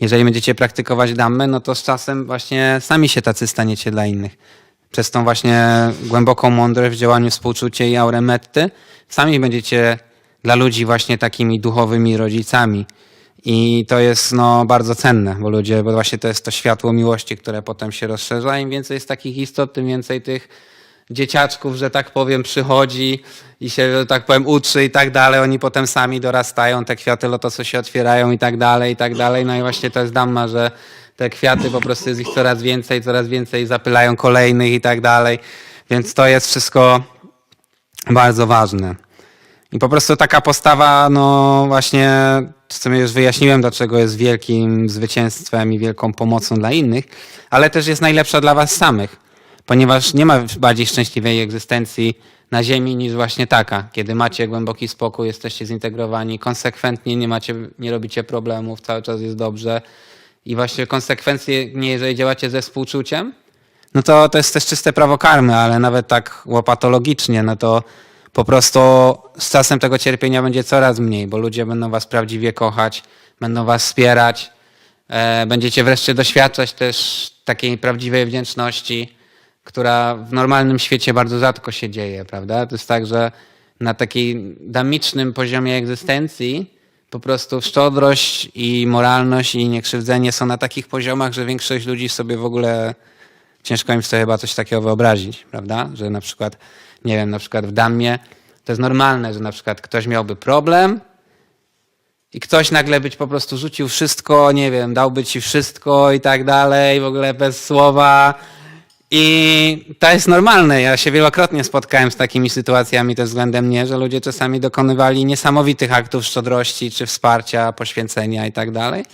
jeżeli będziecie praktykować dammę, no to z czasem właśnie sami się tacy staniecie dla innych. Przez tą właśnie głęboką mądrość w działaniu współczucie i aurę metty, sami będziecie dla ludzi właśnie takimi duchowymi rodzicami. I to jest no, bardzo cenne, bo ludzie, bo właśnie to jest to światło miłości, które potem się rozszerza. Im więcej jest takich istot, tym więcej tych dzieciaczków, że tak powiem, przychodzi i się, że tak powiem, uczy i tak dalej. Oni potem sami dorastają, te kwiaty lotosu się otwierają i tak dalej, i tak dalej. No i właśnie to jest damma, że te kwiaty po prostu jest ich coraz więcej, coraz więcej zapylają kolejnych i tak dalej. Więc to jest wszystko bardzo ważne. I po prostu taka postawa, no właśnie, sumie już wyjaśniłem, dlaczego jest wielkim zwycięstwem i wielką pomocą dla innych, ale też jest najlepsza dla was samych, ponieważ nie ma bardziej szczęśliwej egzystencji na Ziemi niż właśnie taka, kiedy macie głęboki spokój, jesteście zintegrowani, konsekwentnie nie macie, nie robicie problemów, cały czas jest dobrze i właśnie konsekwencje, nie jeżeli działacie ze współczuciem, no to to jest też czyste prawo karmy, ale nawet tak łopatologicznie, no to po prostu z czasem tego cierpienia będzie coraz mniej, bo ludzie będą was prawdziwie kochać, będą was wspierać, e, będziecie wreszcie doświadczać też takiej prawdziwej wdzięczności, która w normalnym świecie bardzo rzadko się dzieje, prawda? To jest tak, że na takiej damicznym poziomie egzystencji po prostu szczodrość i moralność i niekrzywdzenie są na takich poziomach, że większość ludzi sobie w ogóle ciężko im sobie chyba coś takiego wyobrazić, prawda? Że na przykład, nie wiem, na przykład w Dammie to jest normalne, że na przykład ktoś miałby problem i ktoś nagle być po prostu rzucił wszystko, nie wiem, dałby ci wszystko i tak dalej, w ogóle bez słowa. I to jest normalne. Ja się wielokrotnie spotkałem z takimi sytuacjami też względem mnie, że ludzie czasami dokonywali niesamowitych aktów szczodrości, czy wsparcia, poświęcenia i tak dalej.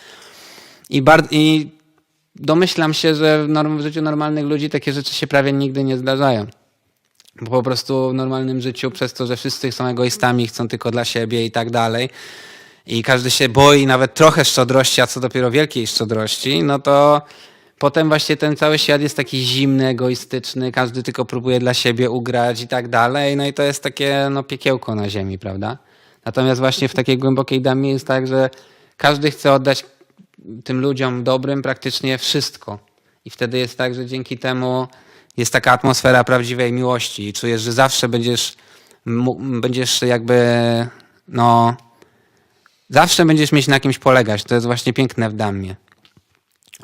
I, bar- I domyślam się, że w, norm- w życiu normalnych ludzi takie rzeczy się prawie nigdy nie zdarzają. Bo po prostu w normalnym życiu, przez to, że wszyscy są egoistami, chcą tylko dla siebie i tak dalej, i każdy się boi nawet trochę szczodrości, a co dopiero wielkiej szczodrości, no to potem właśnie ten cały świat jest taki zimny, egoistyczny, każdy tylko próbuje dla siebie ugrać i tak dalej, no i to jest takie no, piekiełko na ziemi, prawda? Natomiast właśnie w takiej głębokiej damie jest tak, że każdy chce oddać tym ludziom dobrym praktycznie wszystko. I wtedy jest tak, że dzięki temu jest taka atmosfera prawdziwej miłości i czujesz, że zawsze będziesz, będziesz jakby, no, zawsze będziesz mieć na kimś polegać. To jest właśnie piękne w Dammie.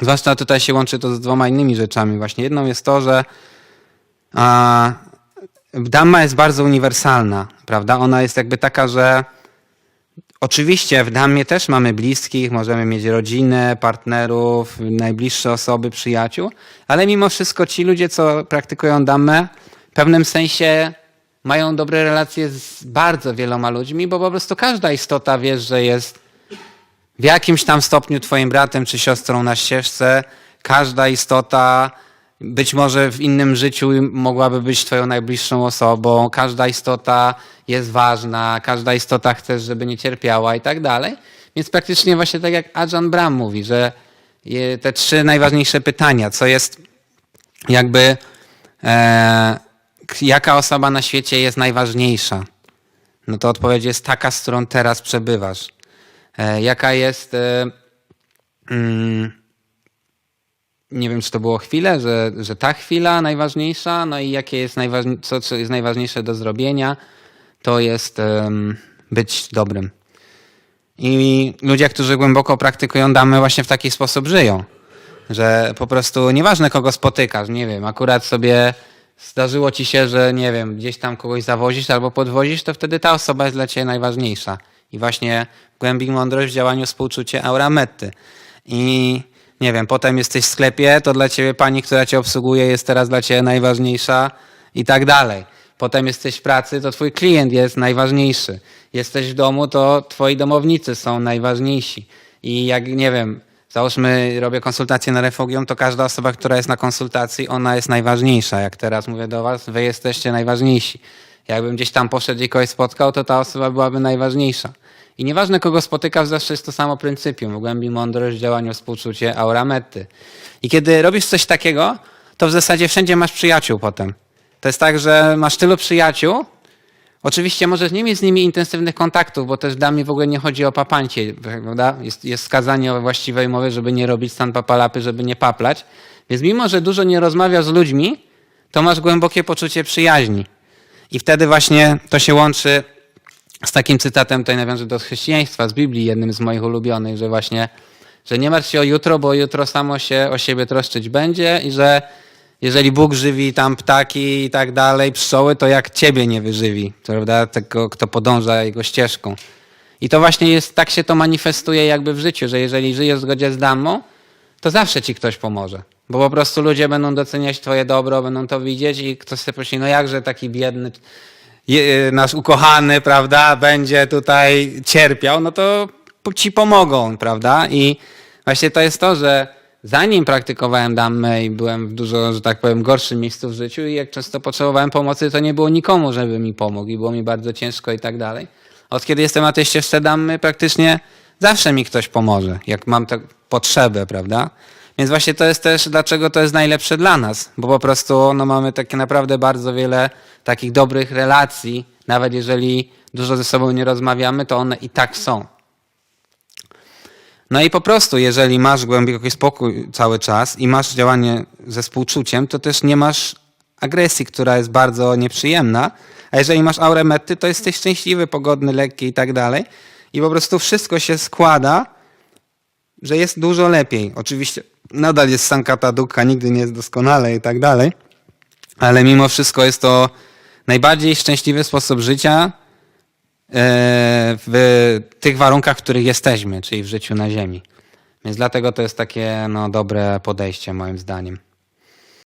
Zwłaszcza tutaj się łączy to z dwoma innymi rzeczami. Właśnie jedną jest to, że a, jest bardzo uniwersalna, prawda? Ona jest jakby taka, że Oczywiście w Dammie też mamy bliskich, możemy mieć rodzinę, partnerów, najbliższe osoby, przyjaciół, ale mimo wszystko ci ludzie, co praktykują Dammę, w pewnym sensie mają dobre relacje z bardzo wieloma ludźmi, bo po prostu każda istota wiesz, że jest w jakimś tam stopniu twoim bratem czy siostrą na ścieżce. Każda istota być może w innym życiu mogłaby być twoją najbliższą osobą. Każda istota jest ważna, każda istota chcesz, żeby nie cierpiała i tak dalej. Więc praktycznie właśnie tak jak Ajahn Brahm mówi, że te trzy najważniejsze pytania, co jest jakby e, jaka osoba na świecie jest najważniejsza? No to odpowiedź jest taka, z którą teraz przebywasz. E, jaka jest. E, mm, nie wiem, czy to było chwilę, że, że ta chwila najważniejsza, no i jakie jest najważniejsze, co, co jest najważniejsze do zrobienia, to jest być dobrym. I ludzie, którzy głęboko praktykują damy, właśnie w taki sposób żyją. Że po prostu nieważne kogo spotykasz, nie wiem, akurat sobie zdarzyło ci się, że nie wiem, gdzieś tam kogoś zawozisz albo podwozisz, to wtedy ta osoba jest dla ciebie najważniejsza. I właśnie głębi mądrość w działaniu współczucie aura metty. I nie wiem, potem jesteś w sklepie, to dla ciebie pani, która cię obsługuje, jest teraz dla ciebie najważniejsza i tak dalej. Potem jesteś w pracy, to twój klient jest najważniejszy. Jesteś w domu, to twoi domownicy są najważniejsi. I jak, nie wiem, załóżmy, robię konsultację na refugium, to każda osoba, która jest na konsultacji, ona jest najważniejsza. Jak teraz mówię do was, wy jesteście najważniejsi. Jakbym gdzieś tam poszedł i kogoś spotkał, to ta osoba byłaby najważniejsza. I nieważne kogo spotykasz, zawsze jest to samo pryncypium. W głębi mądrość, w działaniu współczucie, aura metty. I kiedy robisz coś takiego, to w zasadzie wszędzie masz przyjaciół potem. To jest tak, że masz tylu przyjaciół, Oczywiście możesz nie mieć z nimi intensywnych kontaktów, bo też dla mnie w ogóle nie chodzi o papancie, prawda? Jest, jest skazanie o właściwej mowie, żeby nie robić stan papalapy, żeby nie paplać. Więc mimo, że dużo nie rozmawiasz z ludźmi, to masz głębokie poczucie przyjaźni. I wtedy właśnie to się łączy z takim cytatem, tutaj nawiążę do chrześcijaństwa, z Biblii, jednym z moich ulubionych, że właśnie, że nie martw się o jutro, bo jutro samo się o siebie troszczyć będzie i że jeżeli Bóg żywi tam ptaki i tak dalej, pszczoły, to jak ciebie nie wyżywi, prawda? Tego, kto podąża jego ścieżką. I to właśnie jest, tak się to manifestuje jakby w życiu, że jeżeli żyjesz w zgodzie z Dammą, to zawsze ci ktoś pomoże. Bo po prostu ludzie będą doceniać twoje dobro, będą to widzieć i ktoś sobie pomyśli, no jakże taki biedny, nasz ukochany, prawda, będzie tutaj cierpiał, no to ci pomogą, prawda? I właśnie to jest to, że zanim praktykowałem dammę i byłem w dużo, że tak powiem, gorszym miejscu w życiu i jak często potrzebowałem pomocy, to nie było nikomu, żeby mi pomógł i było mi bardzo ciężko i tak dalej. Od kiedy jestem na tej ścieżce dammy, praktycznie zawsze mi ktoś pomoże, jak mam tę potrzebę, prawda? Więc właśnie to jest też, dlaczego to jest najlepsze dla nas, bo po prostu no, mamy takie naprawdę bardzo wiele takich dobrych relacji, nawet jeżeli dużo ze sobą nie rozmawiamy, to one i tak są. No i po prostu, jeżeli masz głęboki spokój cały czas i masz działanie ze współczuciem, to też nie masz agresji, która jest bardzo nieprzyjemna. A jeżeli masz aurę metty, to jesteś szczęśliwy, pogodny, lekki i tak dalej. I po prostu wszystko się składa, że jest dużo lepiej. Oczywiście nadal jest sankata dukkha, nigdy nie jest doskonale i tak dalej, ale mimo wszystko jest to najbardziej szczęśliwy sposób życia e, w tych warunkach, w których jesteśmy, czyli w życiu na Ziemi. Więc dlatego to jest takie no, dobre podejście moim zdaniem.